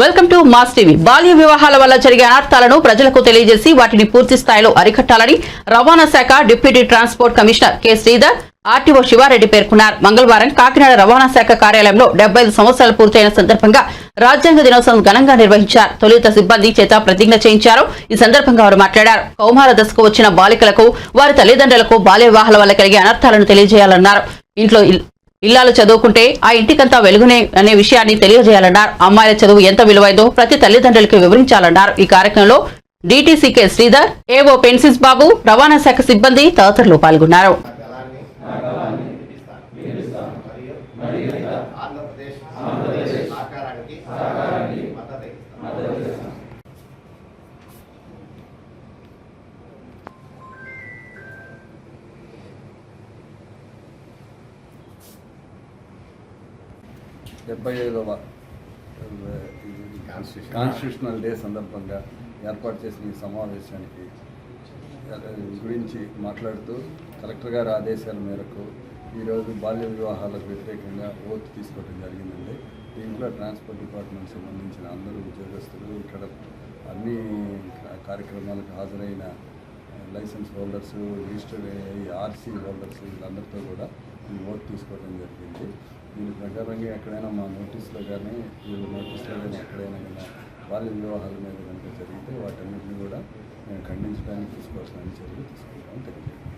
Welcome to mass TV బాల్య వివాహాల వల్ల జరిగే అనర్థాలను ప్రజలకు తెలియజేసి వాటిని పూర్తి స్థాయిలో అరికట్టాలని రవాణా శాఖ deputy transport commissioner K. Sridhar RTO Sivareddy పేర్కొన్నారు. మంగళవారం కాకినాడ రవాణా శాఖ కార్యాలయంలో డెబ్బై ఐదు సంవత్సరాలు పూర్తయిన సందర్భంగా రాజ్యాంగ దినోత్సవం ఘనంగా నిర్వహించారు. తొలుత సిబ్బంది చేత ప్రతిజ్ఞ చేయించారు. ఈ సందర్భంగా వారు మాట్లాడారు. కౌమార దశకు వచ్చిన బాలికలకు వారి తల్లిదండ్రులకు బాల్య వివాహాల వల్ల కలిగే అనర్థాలను తెలియజేయాలన్నారు. ఇంట్లో ఇల్లాలు చదువుకుంటే ఆ ఇంటికంతా వెలుగునే అనే విషయాన్ని తెలియజేయాలన్నారు. అమ్మాయిల చదువు ఎంత విలువైందో ప్రతి తల్లిదండ్రులకు వివరించాలన్నారు. ఈ కార్యక్రమంలో డీటీసీకే శ్రీధర్ ఏవో పెన్సిల్స్ బాబు రవాణా శాఖ సిబ్బంది తదితరులు పాల్గొన్నారు. ఆంధ్రప్రదేశ్ సహకారానికి మద్దతు డెబ్బై ఐదవ కాన్స్టిట్యూషనల్ డే సందర్భంగా ఏర్పాటు చేసిన ఈ సమావేశానికి గురించి మాట్లాడుతూ కలెక్టర్ గారి ఆదేశాల మేరకు ఈరోజు బాల్య వివాహాలకు వ్యతిరేకంగా ఓత్ తీసుకోవడం జరిగిందండి. దీంట్లో ట్రాన్స్పోర్ట్ డిపార్ట్మెంట్ సంబంధించిన అందరూ ఉద్యోగస్తులు ఇక్కడ అన్ని కార్యక్రమాలకు హాజరైన licence holders registered RC holders వీళ్ళందరితో కూడా ఈ ఓట్ తీసుకోవడం జరిగింది. దీని ప్రకారంగా ఎక్కడైనా మా నోటీస్లో కానీ వీళ్ళ నోటీస్లో కానీ ఎక్కడైనా కానీ బాల్య వివాహాల మీద కనుక జరిగితే వాటన్నిటిని కూడా మేము ఖండించడానికి తీసుకోవాల్సిన చర్యలు తీసుకుంటామని తెలియజేయండి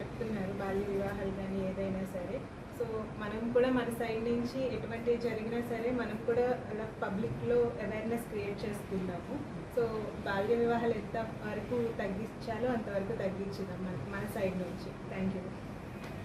చెప్తున్నారు బాల్య వివాహాలు కానీ ఏదైనా మనం కూడా మన సైడ్ నుంచి ఎటువంటి జరిగినా సరే మనం కూడా అలా పబ్లిక్లో అవేర్నెస్ క్రియేట్ చేసుకుందాము. సో బాల్య వివాహాలు ఎంత వరకు తగ్గించాలో అంతవరకు తగ్గించుదాం మన మన సైడ్ నుంచి. Thank you